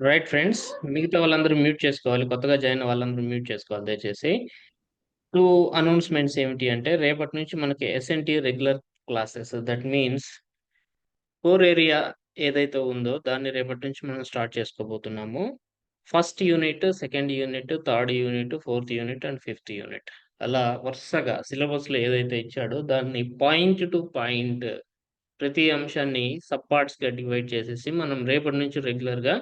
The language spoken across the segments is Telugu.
Right friends. మిగతా వాళ్ళందరూ మ్యూట్ చేసుకోవాలి. కొత్తగా జాయిన్ వాళ్ళందరూ మ్యూట్ చేసుకోవాలి దయచేసి. టూ అనౌన్స్‌మెంట్స్ ఏమిటి అంటే రేపటి నుంచి మనకి SNT regular classes that means core area ఏదైతే ఉందో దాన్ని రేపటి నుంచి మనం start చేసుకోబోతున్నాము. First unit, second unit, third unit, fourth unit and fifth unit. అలా వరుసగా సిలబస్‌లో ఏదైతే ఇచ్చాడో దాన్ని పాయింట్ టు పాయింట్ ప్రతి అంశాన్ని సబ్ పార్ట్స్‌గా డివైడ్ చేసేసి మనం రేపటి నుంచి రెగ్యులర్‌గా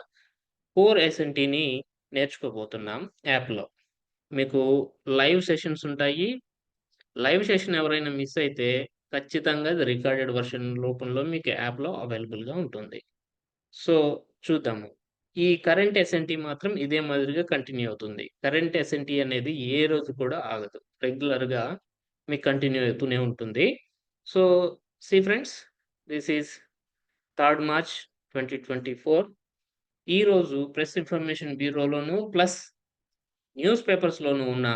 కోర్ ఎస్ఎన్టీని నేర్చుకోబోతున్నాం యాప్‌లో. మీకు లైవ్ సెషన్స్ ఉంటాయి. లైవ్ సెషన్ ఎవరైనా మిస్ అయితే ఖచ్చితంగా అది రికార్డెడ్ వెర్షన్ రూపంలో మీకు యాప్‌లో అవైలబుల్‌గా ఉంటుంది. సో, చూద్దాము. ఈ కరెంట్ ఎస్ఎన్టీ మాత్రం ఇదే మాదిరిగా కంటిన్యూ అవుతుంది. కరెంట్ ఎస్ఎన్టీ అనేది ఏ రోజు కూడా ఆగదు. రెగ్యులర్‌గా మీకు కంటిన్యూ అవుతూనే ఉంటుంది. So, see friends this is third March 2024 ఈరోజు ప్రెస్ ఇన్ఫర్మేషన్ బ్యూరోలోను ప్లస్ న్యూస్ పేపర్స్‌లోను ఉన్న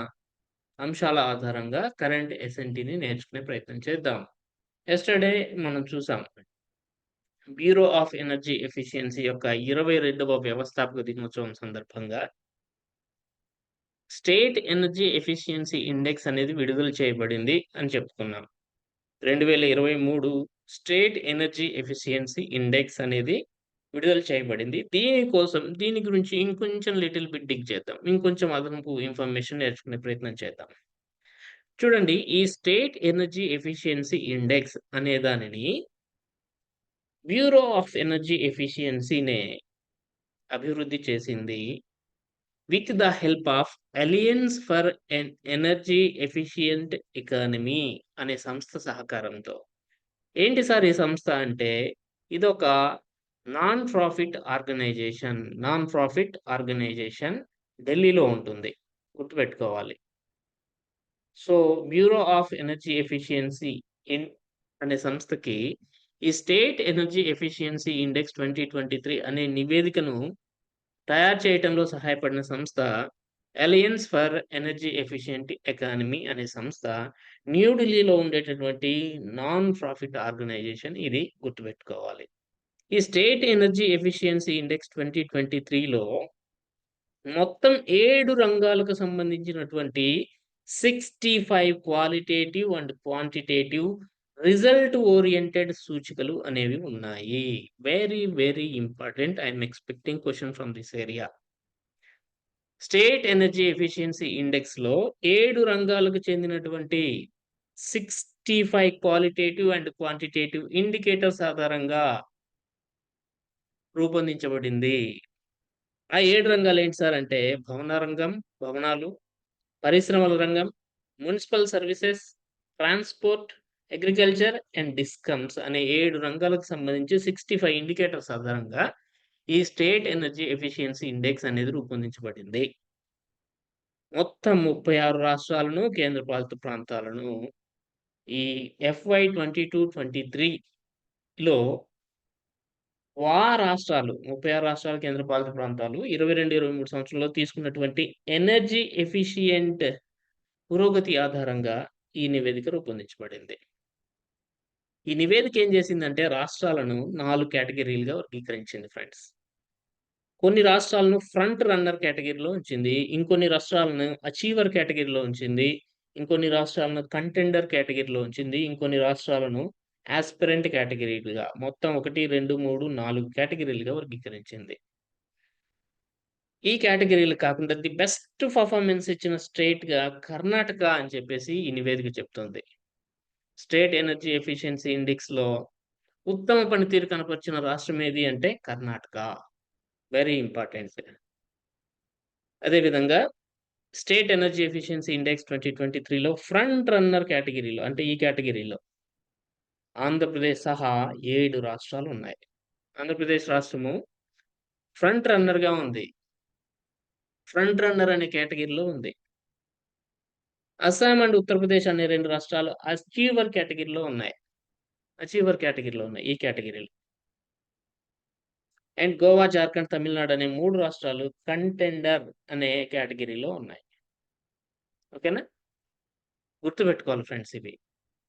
అంశాల ఆధారంగా కరెంట్ ఎస్ఎన్టీని నేర్చుకునే ప్రయత్నం చేద్దాం. ఎస్టర్డే మనం చూసాం. బ్యూరో ఆఫ్ ఎనర్జీ ఎఫిషియన్సీ యొక్క 22వ వ్యవస్థాపక దినోత్సవం సందర్భంగా స్టేట్ ఎనర్జీ ఎఫిషియన్సీ ఇండెక్స్ అనేది విడుదల చేయబడింది అని చెప్పుకున్నాం. 2023 స్టేట్ ఎనర్జీ ఎఫిషియన్సీ ఇండెక్స్ అనేది విడుదల చేయబడింది. దీనికోసం దీని గురించి ఇంకొంచెం లిటిల్ బిట్ డిగ్ చేద్దాం. ఇంకొంచెం అదనపు ఇన్ఫర్మేషన్ నేర్చుకునే ప్రయత్నం చేద్దాం. చూడండి ఈ స్టేట్ ఎనర్జీ ఎఫిషియన్సీ ఇండెక్స్ అనే దానిని బ్యూరో ఆఫ్ ఎనర్జీ ఎఫిషియన్సీనే అభివృద్ధి చేసింది. With the help of alliance for an energy efficient economy అనే సంస్థ సహకారంతో. ఏంటి సార్ ఈ సంస్థ అంటే ఇదొక non profit organisation. Non profit organisation ఢిల్లీలో ఉంటుంది. గుర్తుపెట్టుకోవాలి. So, bureau of energy efficiency in అనే సంస్థకి ఈ స్టేట్ ఎనర్జీ ఎఫిషియన్సీ ఇండెక్స్ 2023 అనే నివేదికను తయారు చేయడంలో సహాయపడిన సంస్థ alliance for energy efficient economy అనే సంస్థ న్యూఢిల్లీలో ఉండేటటువంటి నాన్ ప్రాఫిట్ ఆర్గనైజేషన్ ఇది గుర్తుపెట్టుకోవాలి. ఈ స్టేట్ ఎనర్జీ ఎఫిషియన్సీ ఇండెక్స్ 2023లో మొత్తం ఏడు రంగాలకు సంబంధించినటువంటి 65 qualitative and quantitative result oriented సూచికలు అనేవి ఉన్నాయి. Very very important. I'm expecting question from this area. State energy efficiency ఇండెక్స్‌లో ఏడు రంగాలకు చెందినటువంటి 65 క్వాలిటేటివ్ అండ్ క్వాంటిటేటివ్ ఇండికేటర్స్ ఆధారంగా రూపొందించబడింది. ఆ ఏడు రంగాలు ఏంటి సార్ అంటే భవన రంగం, భవనాలు, పరిశ్రమల రంగం, municipal services, transport, agriculture and discoms అనే ఏడు రంగాలకు సంబంధించి 65 ఇండికేటర్స్ ఆధారంగా ఈ స్టేట్ ఎనర్జీ ఎఫిషియన్సీ ఇండెక్స్ అనేది రూపొందించబడింది. మొత్తం 36 రాష్ట్రాలను, కేంద్రపాలిత ప్రాంతాలను ఈ ఎఫ్‌వై 22, 23లో వా రాష్ట్రాలు 36 రాష్ట్రాలు, కేంద్రపాలిత ప్రాంతాలు 22, 23 సంవత్సరంలో తీసుకున్నటువంటి ఎనర్జీ ఎఫిషియంట్ పురోగతి ఆధారంగా ఈ నివేదిక రూపొందించబడింది. ఈ నివేదిక ఏం చేసిందంటే రాష్ట్రాలను నాలుగు కేటగిరీలుగా వర్గీకరించింది ఫ్రెండ్స్. కొన్ని రాష్ట్రాలను ఫ్రంట్ రన్నర్ కేటగిరీలో ఉంచింది. ఇంకొన్ని రాష్ట్రాలను అచీవర్ కేటగిరీలో ఉంచింది. ఇంకొన్ని రాష్ట్రాలను కంటెండర్ కేటగిరీలో ఉంచింది. ఇంకొన్ని రాష్ట్రాలను యాస్పిరెంట్ కేటగిరీలుగా మొత్తం 1, 2, 3, 4 కేటగిరీలుగా వర్గీకరించింది. ఈ కేటగిరీలు కాకుండా ది బెస్ట్ పర్ఫార్మెన్స్ ఇచ్చిన స్టేట్‌గా కర్ణాటక అని చెప్పేసి ఈ నివేదిక చెప్తుంది. స్టేట్ ఎనర్జీ ఎఫిషియన్సీ ఇండెక్స్‌లో ఉత్తమ పనితీరు కనపరిచిన రాష్ట్రం ఏది అంటే కర్ణాటక. Very important. అదే విధంగా స్టేట్ ఎనర్జీ ఎఫిషియన్సీ ఇండెక్స్ 2023లో ఫ్రంట్ రన్నర్ కేటగిరీలో అంటే ఈ కేటగిరీలో ఆంధ్రప్రదేశ్ సహా ఏడు రాష్ట్రాలు ఉన్నాయి. ఆంధ్రప్రదేశ్ రాష్ట్రము ఫ్రంట్ రన్నర్‌గా ఉంది. ఫ్రంట్ రన్నర్ అనే కేటగిరీలో ఉంది. అస్సాం అండ్ ఉత్తరప్రదేశ్ అనే రెండు రాష్ట్రాలు అచీవర్ కేటగిరీలో ఉన్నాయి. అచీవర్ కేటగిరీలో ఉన్నాయి. ఈ కేటగిరీలో. అండ్ గోవా, జార్ఖండ్, తమిళనాడు అనే మూడు రాష్ట్రాలు కంటెండర్ అనే కేటగిరీలో ఉన్నాయి. ఓకేనా? గుర్తుపెట్టుకోవాలి ఫ్రెండ్స్ ఇవి.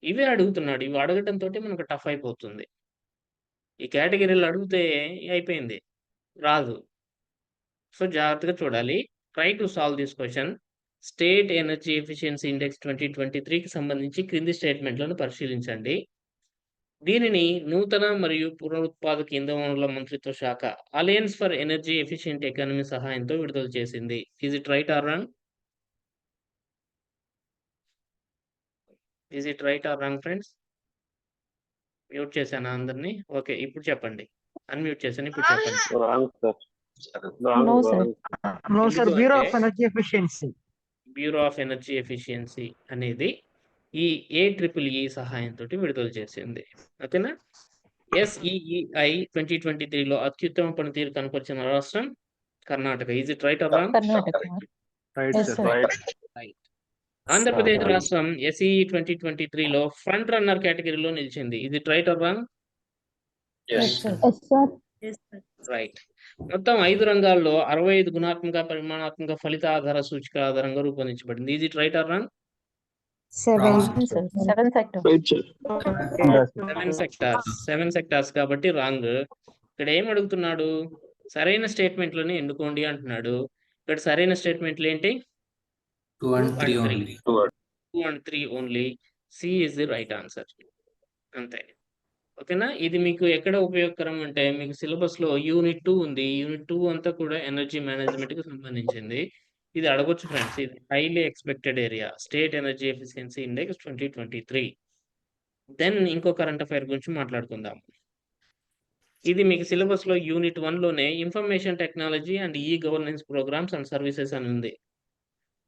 ఇవే అడుగుతున్నాడు. ఇవి అడగటంతో మనకు టఫ్ అయిపోతుంది. ఈ కేటగిరీలు అడిగితే అయిపోయింది. రాదు. సో, జాగ్రత్తగా చూడాలి. Try to solve this question state energy efficiency index 2023కి సంబంధించి క్రింది స్టేట్‌మెంట్‌లను పరిశీలించండి. దీనిని నూతన మరియు పునరుత్పాదక ఇంధన వనరుల మంత్రిత్వ శాఖ alliance for energy efficient economy సహాయంతో విడుదల చేసింది. Is it right or wrong? Is it right or wrong friends? Mute చేశానా అందరిని? ఓకే. ఇప్పుడు చెప్పండి. అన్‌మ్యూట్ చేశాను. ఇప్పుడు చెప్పండి. Energy Efficiency. Bureau of energy efficiency అనేది ఈ ఏఈఈఈ సహాయంతోటి విడుదల చేసింది. ఓకేనా? ఎస్ఈఈఐ 2023లో అత్యుత్తమ పనితీరు కనపరిచిన రాష్ట్రం Karnataka. Is it right or wrong? Karnataka. Right Yes, sir. sir. Right. Right. Andhra Pradesh Right. రాష్ట్రం ఎస్ఈఈ 2023లో ఫ్రంట్ రన్నర్ కేటగిరీలో నిలిచింది. It right or wrong? Yes, sir. Yes, sir. Right. మొత్తం 5 రంగాల్లో 65 గుణాత్మక, పరిమాణాత్మక ఫలిత ఆధార సూచిక ఆధారంగా రూపొందించబడింది. It right or wrong? Seven sectors seven sectors కాబట్టి రాంగ్ ఇక్కడ ఏం అడుగుతున్నాడు సరైన స్టేట్మెంట్లని ఎన్నుకోండి అంటున్నాడు ఇక్కడ సరైన స్టేట్మెంట్లు ఏంటి Two and three and three. only. Two and three only C is the right answer అంతే. ఓకేనా? ఇది మీకు ఎక్కడ ఉపయోగకరం అంటే మీకు సిలబస్లో యూనిట్ టూ ఉంది. యూనిట్ టూ అంతా కూడా ఎనర్జీ మేనేజ్మెంట్కి సంబంధించింది. ఇది అడగొచ్చు ఫ్రెండ్స్ ఇది highly expected area state energy efficiency index twenty twenty three then ఇంకో కరెంట్ అఫైర్ గురించి మాట్లాడుకుందాం. ఇది మీకు సిలబస్లో unit వన్లోనే information technology and e governance programmes and services అని ఉంది.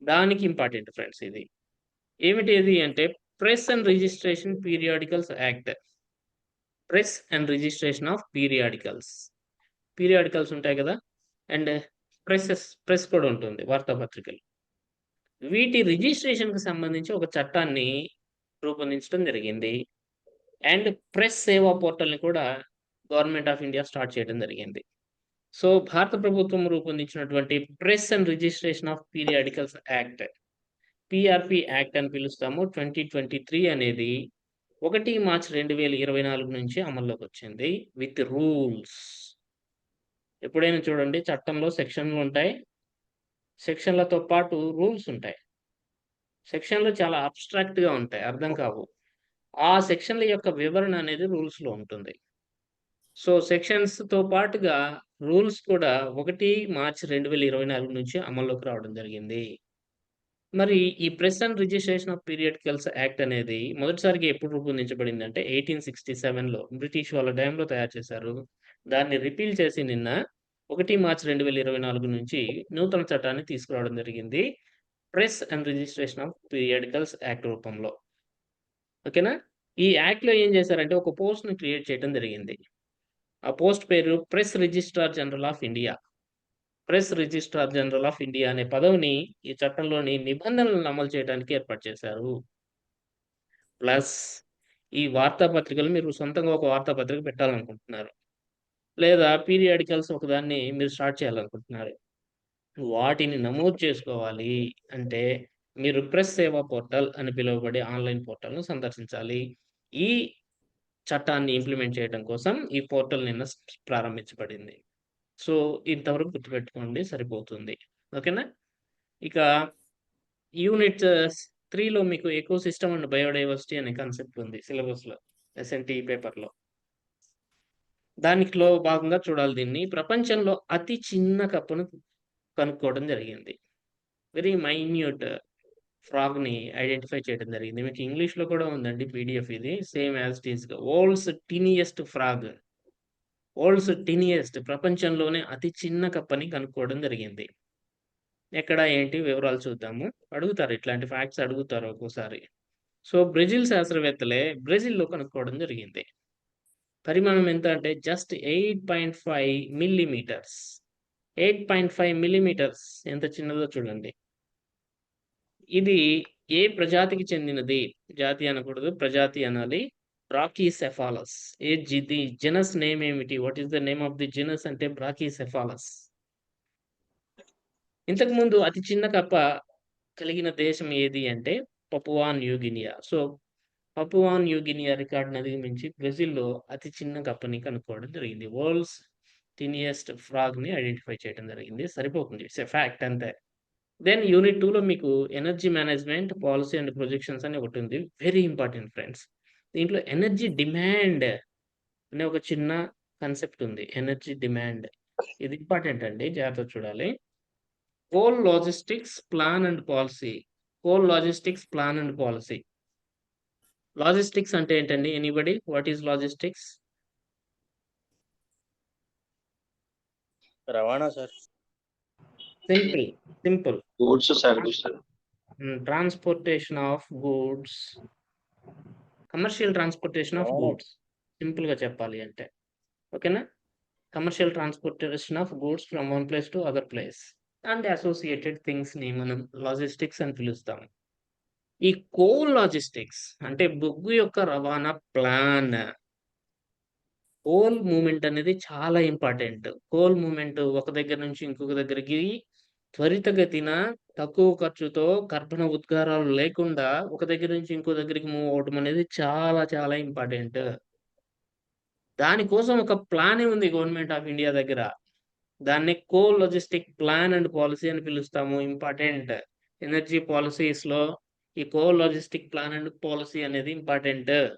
దానికి ఇంపార్టెంట్ ఫ్రెండ్స్ ఇది. ఏమిటి ఇది అంటే press and registration periodicals act. Press and registration of periodicals. Periodicals ఉంటాయి కదా. అండ్ ప్రెసెస్ ప్రెస్ కూడా ఉంటుంది వార్తాపత్రికలు. వీటి రిజిస్ట్రేషన్కి సంబంధించి ఒక చట్టాన్ని రూపొందించడం జరిగింది. అండ్ ప్రెస్ సేవా పోర్టల్ని కూడా గవర్నమెంట్ ఆఫ్ ఇండియా స్టార్ట్ చేయడం జరిగింది. సో భారత ప్రభుత్వం రూపొందించినటువంటి press and registration of periodicals act PRP act అని పిలుస్తాము. ట్వంటీ ట్వంటీ త్రీ అనేది ఒకటి మార్చ్ రెండు వేల ఇరవై నాలుగు నుంచి అమల్లోకి వచ్చింది. విత్ రూల్స్ ఎప్పుడైనా చూడండి చట్టంలో సెక్షన్లు ఉంటాయి. సెక్షన్లతో పాటు రూల్స్ ఉంటాయి. సెక్షన్లు చాలా అబ్స్ట్రాక్ట్గా ఉంటాయి అర్థం కావు. ఆ సెక్షన్ల యొక్క వివరణ అనేది రూల్స్లో ఉంటుంది. సో సెక్షన్స్తో పాటుగా రూల్స్ కూడా ఒకటి మార్చ్ రెండు వేల ఇరవై నాలుగు నుంచి అమల్లోకి రావడం జరిగింది. మరి ఈ press and registration of periodicals act అనేది మొదటిసారిగా ఎప్పుడు రూపొందించబడింది అంటే ఎయిటీన్ సిక్స్టీ సెవెన్లో బ్రిటిష్ వాళ్ళ టైంలో తయారు చేశారు. దాన్ని రిపీల్ చేసి నిన్న ఒకటి మార్చ్ రెండు వేల ఇరవై నాలుగు నుంచి నూతన చట్టాన్ని తీసుకురావడం జరిగింది press and registration of periodicals act రూపంలో. ఓకేనా? ఈ యాక్ట్లో ఏం చేశారంటే ఒక పోస్ట్ని క్రియేట్ చేయడం జరిగింది. ఆ పోస్ట్ పేరు press registrar general of India. Press registrar general of India అనే పదవిని ఈ చట్టంలోని నిబంధనలను అమలు చేయడానికి ఏర్పాటు చేశారు. ప్లస్ ఈ వార్తాపత్రికలు మీరు సొంతంగా ఒక వార్తాపత్రిక పెట్టాలనుకుంటున్నారు. లేదా పీరియాడికల్స్ ఒకదాన్ని మీరు స్టార్ట్ చేయాలనుకుంటున్నారు. వాటిని నమోదు చేసుకోవాలి అంటే మీరు ప్రెస్ సేవా పోర్టల్ అని పిలువబడే ఆన్లైన్ పోర్టల్ను సందర్శించాలి. ఈ చట్టాన్ని ఇంప్లిమెంట్ చేయడం కోసం ఈ పోర్టల్ నిన్న ప్రారంభించబడింది. సో ఇంతవరకు గుర్తుపెట్టుకోండి సరిపోతుంది. ఓకేనా? ఇక యూనిట్ త్రీలో మీకు ఎకో సిస్టమ్ అండ్ బయోడైవర్సిటీ అనే కాన్సెప్ట్ ఉంది సిలబస్లో ఎస్ఎన్టీ పేపర్లో. దానిలో భాగంగా చూడాలి దీన్ని. ప్రపంచంలో అతి చిన్న కప్పును కనుక్కోవడం జరిగింది. వెరీ మైన్యూట్ ఫ్రాగ్ని ఐడెంటిఫై చేయడం జరిగింది. మీకు ఇంగ్లీష్లో కూడా ఉందండి పీడిఎఫ్ ఇది. Same as it is world's teeniest frog. World's teeniest ప్రపంచంలోనే అతి చిన్న కప్పని కనుక్కోవడం జరిగింది. ఎక్కడ ఏంటి వివరాలు చూద్దాము. అడుగుతారు ఇట్లాంటి ఫ్యాక్ట్స్ అడుగుతారు ఒక్కోసారి. సో బ్రెజిల్ శాస్త్రవేత్తలే బ్రెజిల్లో కనుక్కోవడం జరిగింది. పరిమాణం ఎంత అంటే just eight point five millimetres. Eight point five millimetres ఎంత చిన్నదో చూడండి. ఇది ఏ ప్రజాతికి చెందినది? జాతి అనకూడదు ప్రజాతి అనాలి. Brachycephalus. A the genus name ఏమిటి? What is the name of the genus అంటే బ్రాకీసెఫాలస్. ఇంతకు ముందు అతి చిన్న కప్ప కలిగిన దేశం ఏది అంటే Papua New Guinea. So Papua New Guinea రికార్డును అధిగమించి బ్రెజిల్లో అతి చిన్న కప్పని కనుక్కోవడం జరిగింది. వరల్డ్స్ టినియస్ట్ ఫ్రాగ్‌ని ఐడెంటిఫై చేయడం జరిగింది. సరిపోతుంది. ఇట్స్ ఎ ఫ్యాక్ట్ అంతే. దెన్ యూనిట్ టూలో మీకు energy management, policy and projections అని ఒకటి ఉంది వెరీ ఇంపార్టెంట్ ఫ్రెండ్స్. దీంట్లో ఎనర్జీ డిమాండ్ అనే ఒక చిన్న కన్సెప్ట్ ఉంది. Energy demand. ఇది ఇంపార్టెంట్ అండి. జాగ్రత్తగా చూడాలి. Coal logistics plan and policy coal logistics plan and policy logistics అంటే ఏంటండి? Anybody what is logistics? రవాణా sir. Simple. Simple. Goods. Transportation of goods. Commercial transportation of. Goods. సింపుల్‌గా చెప్పాలి అంటే. ఓకేనా? Commercial transportation of goods from one place to other place. And associated థింగ్స్‌ని మనం లాజిస్టిక్స్ అని పిలుస్తాం. ఈ కోల్ లాజిస్టిక్స్ అంటే బొగ్గు యొక్క రవాణా ప్లాన్. కోల్ మూవ్‌మెంట్ అనేది చాలా ఇంపార్టెంట్. కోల్ మూవ్‌మెంట్ ఒక దగ్గర నుంచి ఇంకొక దగ్గరికి త్వరితగతిన, తక్కువ ఖర్చుతో, కర్బన ఉద్గారాలు లేకుండా ఒక దగ్గర నుంచి ఇంకో దగ్గరికి మూవ్ అవ్వటం అనేది చాలా చాలా ఇంపార్టెంట్. దానికోసం ఒక ప్లానే ఉంది గవర్నమెంట్ ఆఫ్ ఇండియా దగ్గర. దాన్ని coal logistic plan and policy అని పిలుస్తాము. ఇంపార్టెంట్. ఎనర్జీ పాలసీస్లో ఈ coal logistic plan and policy అనేది ఇంపార్టెంట్.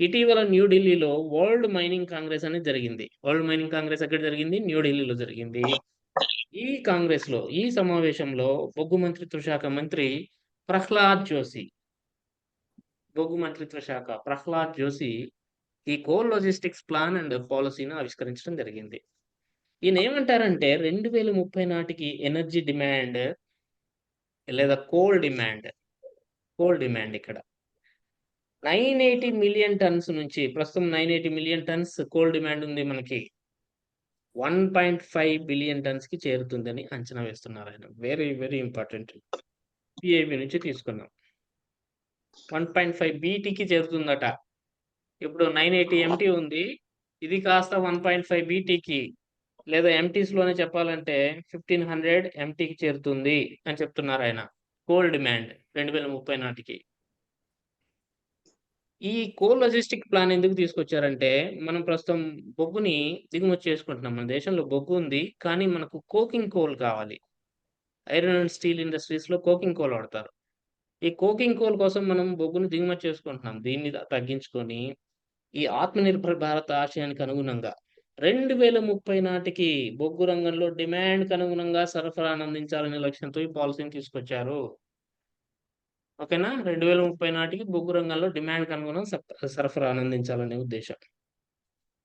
ఇటీవల న్యూఢిల్లీలో వరల్డ్ మైనింగ్ కాంగ్రెస్ అనేది జరిగింది. వరల్డ్ మైనింగ్ కాంగ్రెస్ ఎక్కడ జరిగింది? న్యూఢిల్లీలో జరిగింది. ఈ కాంగ్రెస్లో ఈ సమావేశంలో బొగ్గు మంత్రిత్వ శాఖ మంత్రి ప్రహ్లాద్ జోషి బొగ్గు మంత్రిత్వ శాఖ ప్రహ్లాద్ జోషి ఈ కోల్ లాజిస్టిక్స్ ప్లాన్ అండ్ పాలసీని ఆవిష్కరించడం జరిగింది. ఈయన ఏమంటారంటే 2030 నాటికి ఎనర్జీ డిమాండ్ లేదా కోల్ డిమాండ్, కోల్ డిమాండ్ ఇక్కడ 980 మిలియన్ టన్స్ నుంచి ప్రస్తుతం 980 మిలియన్ టన్స్ కోల్ డిమాండ్ ఉంది మనకి. 1.5 బిలియన్ టన్స్కి చేరుతుందని అంచనా వేస్తున్నారు ఆయన వెరీ వెరీ ఇంపార్టెంట్. పిఐబి నుంచి తీసుకున్నాం. 1.5 బీటీకి చేరుతుందట. ఇప్పుడు 980 ఎంటీ ఉంది. ఇది కాస్త 1.5 బీటీకి లేదా ఎంటీస్లోనే చెప్పాలంటే 1500 ఎంటీకి చేరుతుంది అని చెప్తున్నారు ఆయన కోల్ డిమాండ్ 2030 నాటికి. ఈ కోల్ లాజిస్టిక్ ప్లాన్ ఎందుకు తీసుకొచ్చారంటే, మనం ప్రస్తుతం బొగ్గుని దిగుమతి చేసుకుంటున్నాం. మన దేశంలో బొగ్గు ఉంది. కానీ మనకు కోకింగ్ కోల్ కావాలి. ఐరన్ అండ్ స్టీల్ ఇండస్ట్రీస్‌లో కోకింగ్ కోల్ వాడతారు. ఈ కోకింగ్ కోల్ కోసం మనం బొగ్గుని దిగుమతి చేసుకుంటున్నాం. దీన్ని తగ్గించుకొని ఈ ఆత్మనిర్భర్ భారత్ ఆశయానికి అనుగుణంగా 2030 నాటికి బొగ్గు రంగంలో డిమాండ్‌కి అనుగుణంగా సరఫరాను అందించాలనే లక్ష్యంతో ఈ పాలసీని తీసుకొచ్చారు. ఓకేనా? 2030 నాటికి బొగ్గు రంగంలో డిమాండ్ కనుగొన సరఫరా ఆనందించాలనే ఉద్దేశం.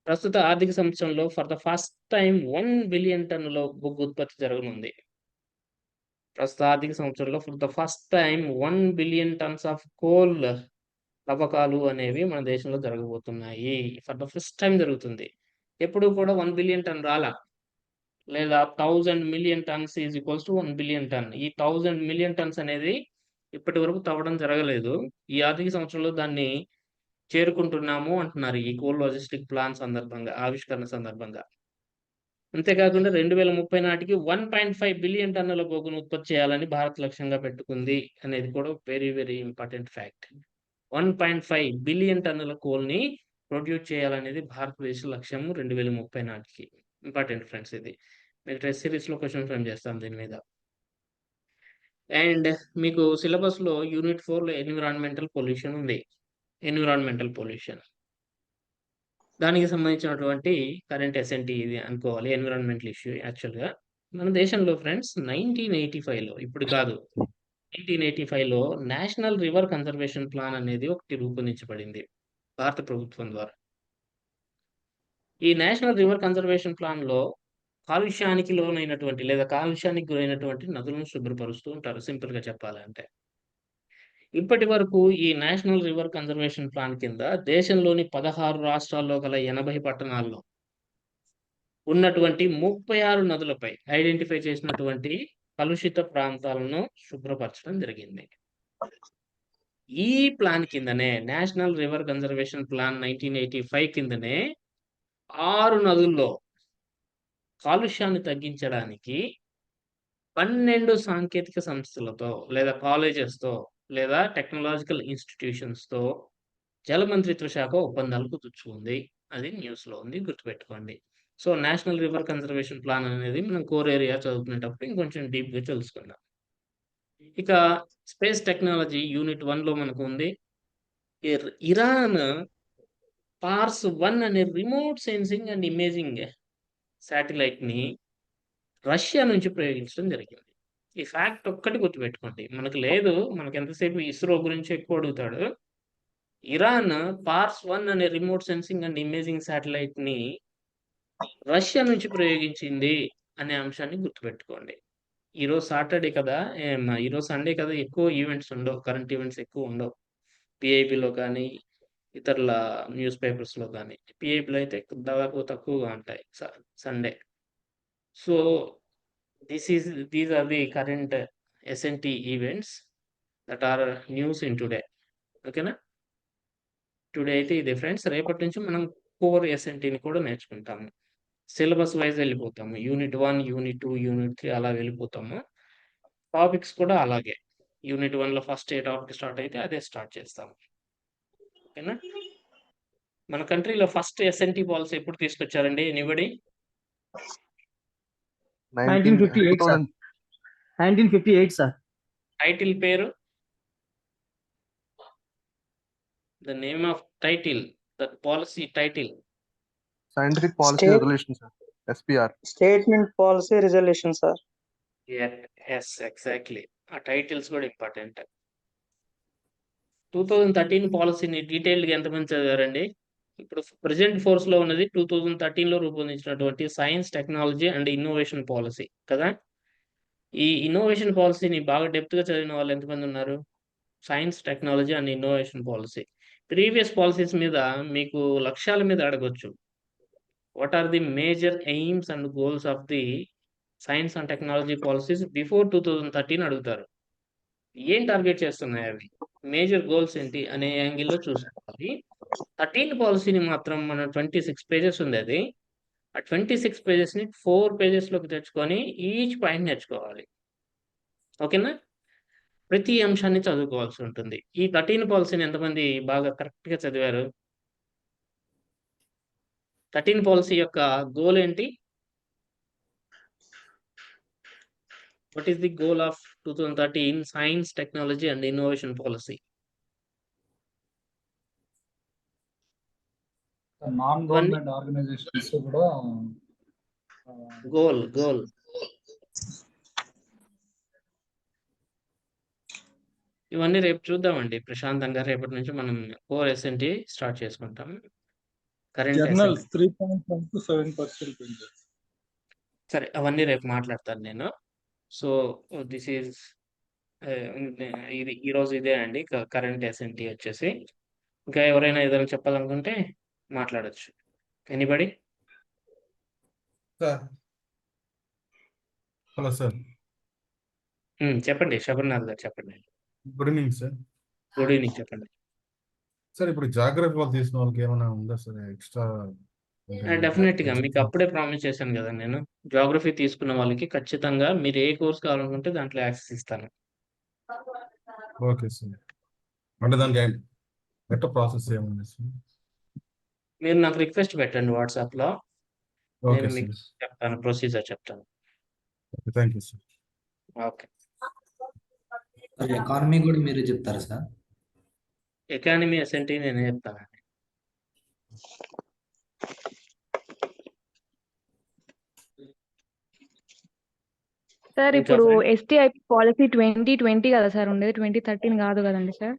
ప్రస్తుత ఆర్థిక సంవత్సరంలో for the first time one billion టన్నుల బొగ్గు ఉత్పత్తి జరగనుంది. ప్రస్తుత ఆర్థిక సంవత్సరంలో for the first time one billion tons of coal తవ్వకాలు అనేవి మన దేశంలో జరగబోతున్నాయి. ఫర్ ద ఫస్ట్ టైం జరుగుతుంది. ఎప్పుడు కూడా వన్ బిలియన్ టన్ రాలా. లేదా thousand million tons is equals to one billion ton. ఈ థౌజండ్ మిలియన్ టన్స్ అనేది ఇప్పటివరకు తవ్వడం జరగలేదు. ఈ ఆర్థిక సంవత్సరంలో దాన్ని చేరుకుంటున్నాము అంటున్నారు. ఈ కోల్ లాజిస్టిక్ ప్లాన్ సందర్భంగా, ఆవిష్కరణ సందర్భంగా. అంతేకాకుండా 2030 నాటికి 1.5 బిలియన్ టన్నుల బొగ్గును ఉత్పత్తి చేయాలని భారత్ లక్ష్యంగా పెట్టుకుంది అనేది కూడా very very important fact. 1.5 billion టన్నుల కోల్‌ని ప్రొడ్యూస్ చేయాలనేది భారతదేశ లక్ష్యం 2030 నాటికి. ఇంపార్టెంట్ ఫ్రెండ్స్ ఇది. మీకు టెస్ట్ సిరీస్లో క్వశ్చన్ ఫ్రేమ్ చేస్తాం దీని మీద. అండ్ మీకు సిలబస్‌లో యూనిట్ ఫోర్లో ఎన్విరాన్మెంటల్ పొల్యూషన్ ఉంది. Environmental pollution. దానికి సంబంధించినటువంటి కరెంట్ ఎస్ఎన్టీ ఇది అనుకోవాలి. ఎన్విరాన్మెంటల్ ఇష్యూ యాక్చువల్‌గా. మన దేశంలో ఫ్రెండ్స్ 1985లో ఇప్పుడు కాదు. 1985లో నేషనల్ రివర్ కన్జర్వేషన్ ప్లాన్ అనేది ఒకటి రూపొందించబడింది. భారత ప్రభుత్వం ద్వారా. ఈ నేషనల్ రివర్ కన్జర్వేషన్ ప్లాన్‌లో కాలుష్యానికి లోనైనటువంటి లేదా కాలుష్యానికి గురైనటువంటి నదులను శుభ్రపరుస్తూ ఉంటారు సింపుల్‌గా చెప్పాలంటే. ఇప్పటి వరకు ఈ నేషనల్ రివర్ కన్జర్వేషన్ ప్లాన్ కింద దేశంలోని 16 రాష్ట్రాల్లో గల 80 పట్టణాల్లో ఉన్నటువంటి 36 నదులపై ఐడెంటిఫై చేసినటువంటి కలుషిత ప్రాంతాలను శుభ్రపరచడం జరిగింది. ఈ ప్లాన్ కిందనే నేషనల్ రివర్ కన్జర్వేషన్ ప్లాన్ 1985 కిందనే ఆరు నదుల్లో కాలుష్యాన్ని తగ్గించడానికి 12 సాంకేతిక సంస్థలతో లేదా కాలేజెస్‌తో లేదా టెక్నాలజికల్ ఇన్‌స్టిట్యూషన్స్‌తో జల మంత్రిత్వ శాఖ ఒప్పందాలు కుదుర్చుకుంది. అది న్యూస్‌లో ఉంది గుర్తుపెట్టుకోండి. So, national river conservation plan అనేది మనం కోర్ ఏరియా చదువుకునేటప్పుడు ఇంకొంచెం డీప్‌గా తెలుసుకుందాం. ఇక స్పేస్ టెక్నాలజీ యూనిట్ వన్లో మనకు ఉంది. ఇరాన్ పార్స్ వన్ అనే రిమోట్ సెన్సింగ్ అండ్ ఇమేజింగ్ శాటిలైట్‌ని రష్యా నుంచి ప్రయోగించడం జరిగింది. ఈ ఫ్యాక్ట్ ఒక్కటి గుర్తుపెట్టుకోండి. మనకు లేదు. మనకు ఎంతసేపు ఇస్రో గురించి ఎక్కువ అడుగుతాడు. ఇరాన్ పార్స్ వన్ అనే రిమోట్ సెన్సింగ్ అండ్ ఇమేజింగ్ శాటిలైట్‌ని రష్యా నుంచి ప్రయోగించింది అనే అంశాన్ని గుర్తుపెట్టుకోండి. ఈరోజు సాటర్‌డే కదా! ఈరోజు సండే కదా! ఎక్కువ ఈవెంట్స్ ఉండవు. కరెంట్ ఈవెంట్స్ ఎక్కువ ఉండవు. పిఐపిలో కానీ, ఇతరుల న్యూస్ పేపర్స్‌లో కానీ. పీఐబీలో అయితే దాదాపు తక్కువగా ఉంటాయి. స Sunday. So, this is these are the current SNT events that are news in today. ఓకేనా? టుడే అయితే ఇదే ఫ్రెండ్స్. రేపటి నుంచి మనం కోర్ ఎస్ఎన్టీని కూడా నేర్చుకుంటాము. సిలబస్ వైస్ వెళ్ళిపోతాము. Unit one unit two unit three అలా వెళ్ళిపోతాము. టాపిక్స్ కూడా అలాగే. యూనిట్ వన్లో ఫస్ట్ ఏ టాపిక్ స్టార్ట్ అయితే అదే స్టార్ట్ చేస్తాము. ఓకేనా? మన కంట్రీలో ఫస్ట్ ఎస్ఎన్‌టి పాలసీ ఎప్పుడు తీసుకొచ్చారండి ఎనీబడీ? 1958 సార్. 1958 సార్. టైటిల్ పేరు? The name of title. That policy title. Scientific policy regulation sir SPR statement policy resolution sir yes exactly. ఆ టైటిల్స్ కూడా ఇంపార్టెంట్. 2013 పాలిసీని డీటెయిల్డ్‌గా ఎంతమంది చదివారండి? ఇప్పుడు ప్రెజెంట్ ఫోర్స్‌లో ఉన్నది 2013లో రూపొందించినటువంటి science, technology and innovation policy కదా! ఈ ఇన్నోవేషన్ పాలిసీని బాగా డెప్త్‌గా చదివిన వాళ్ళు ఎంతమంది ఉన్నారు? Science, technology and innovation policy. Previous policies మీద మీకు లక్ష్యాల మీద అడగొచ్చు. What are the major aims and goals of the science and technology policies before 2013 అడుగుతారు. ఏం టార్గెట్ చేస్తున్నాయి అవి? మేజర్ గోల్స్ ఏంటి అనే యాంగిల్‌లో చూసుకోవాలి. థర్టీన్ పాలసీని మాత్రం మన 26 పేజెస్ ఉంది అది. ఆ 26 పేజెస్‌ని ఫోర్ పేజెస్‌లోకి తెచ్చుకొని ఈచ్ పాయింట్ నేర్చుకోవాలి. ఓకేనా? ప్రతి అంశాన్ని చదువుకోవాల్సి ఉంటుంది. ఈ థర్టీన్ పాలసీని ఎంతమంది బాగా కరెక్ట్‌గా చదివారు? థర్టీన్ పాలసీ యొక్క గోల్ ఏంటి? What is the goal of 2013 science, technology and innovation policy? Non government organisations కూడా గోల్ గోల్ ఇవన్నీ రేపు చూద్దామండి. ప్రశాంతంగా రేపటి నుంచి మనం కోర్ ఎస్ఎన్టీ స్టార్ట్ చేసుకుంటాం. Current journals three point seven percent సరే అవన్నీ రేపు మాట్లాడతాను నేను. సో దిస్ ఈజ్ ఇది ఈరోజు ఇదే అండి. కరెంట్ ఎస్ఎన్టీ వచ్చేసి. ఇంకా ఎవరైనా ఏదైనా చెప్పాలనుకుంటే మాట్లాడొచ్చు. ఎనీబడి? Hello sir. చెప్పండి. శబర్నాథ్ గారు చెప్పండి. Good evening sir. Good evening చెప్పండి. సార్ ఇప్పుడు జాగ్రత్త వాళ్ళు తీసిన వాళ్ళకి ఏమైనా ఉందా సార్? ఎక్స్ట్రా డెఫినెట్గా మీకు అప్పుడే ప్రామిస్ చేశాను కదా నేను. జాగ్రఫీ తీసుకున్న వాళ్ళకి ఖచ్చితంగా మీరు ఏ కోర్స్ కావాలనుకుంటే దాంట్లో యాక్సెస్ ఇస్తాను. Okay sir. అంటే దానికి ప్రాసెస్ ఏముంది సార్? మీరు నాకు రిక్వెస్ట్ పెట్టండి వాట్సాప్లో నేను మీకు సార్. చెప్తాను ప్రొసీజర్ చెప్తాను. Thank you sir. Okay. Economy కూడా మీరే చెప్తారా సార్? ఎకానమీ ఎస్ఎన్టీ నేను చెప్తాను సార్ ఇప్పుడు? ఎస్టీఐ పాలసీ ట్వంటీ ట్వంటీ కదా సార్ ఉండేది ట్వంటీ థర్టీన్ కాదు కదండి sir.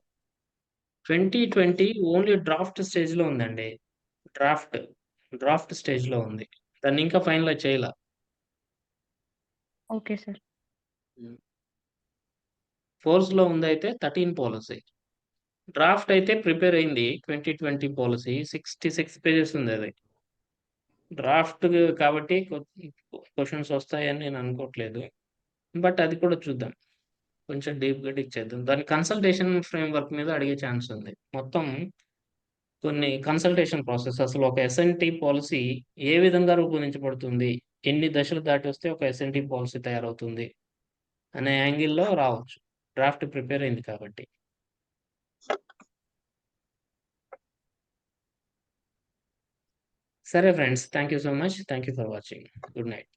Twenty twenty only draft స్టేజ్లో ఉందండి. డ్రాఫ్ట్ డ్రాఫ్ట్ స్టేజ్లో ఉంది. దాన్ని ఇంకా ఫైనలైజ్ చేయాల. Okay sir. ఫోర్స్లో ఉంది అయితే థర్టీన్ పాలసీ. డ్రాఫ్ట్ అయితే ప్రిపేర్ అయింది twenty twenty policy. Sixty six pages ఉంది అది. డ్రాఫ్ట్ కాబట్టి క్వశ్చన్స్ వస్తాయని నేను అనుకోవట్లేదు బట్ అది కూడా చూద్దాం. కొంచెం డీప్గా డిక్ చేద్దాం. దాని కన్సల్టేషన్ ఫ్రేమ్ వర్క్ మీద అడిగే ఛాన్స్ ఉంది. మొత్తం కొన్ని కన్సల్టేషన్ ప్రాసెస్ అసలు ఒక ఎస్ఎన్టీ పాలసీ ఏ విధంగా రూపొందించబడుతుంది? ఎన్ని దశలు దాటి వస్తే ఒక ఎస్ఎన్టీ పాలసీ తయారవుతుంది? అనే యాంగిల్లో రావచ్చు. డ్రాఫ్ట్ ప్రిపేర్ అయింది కాబట్టి. సరే friends thank you so much thank you for watching good night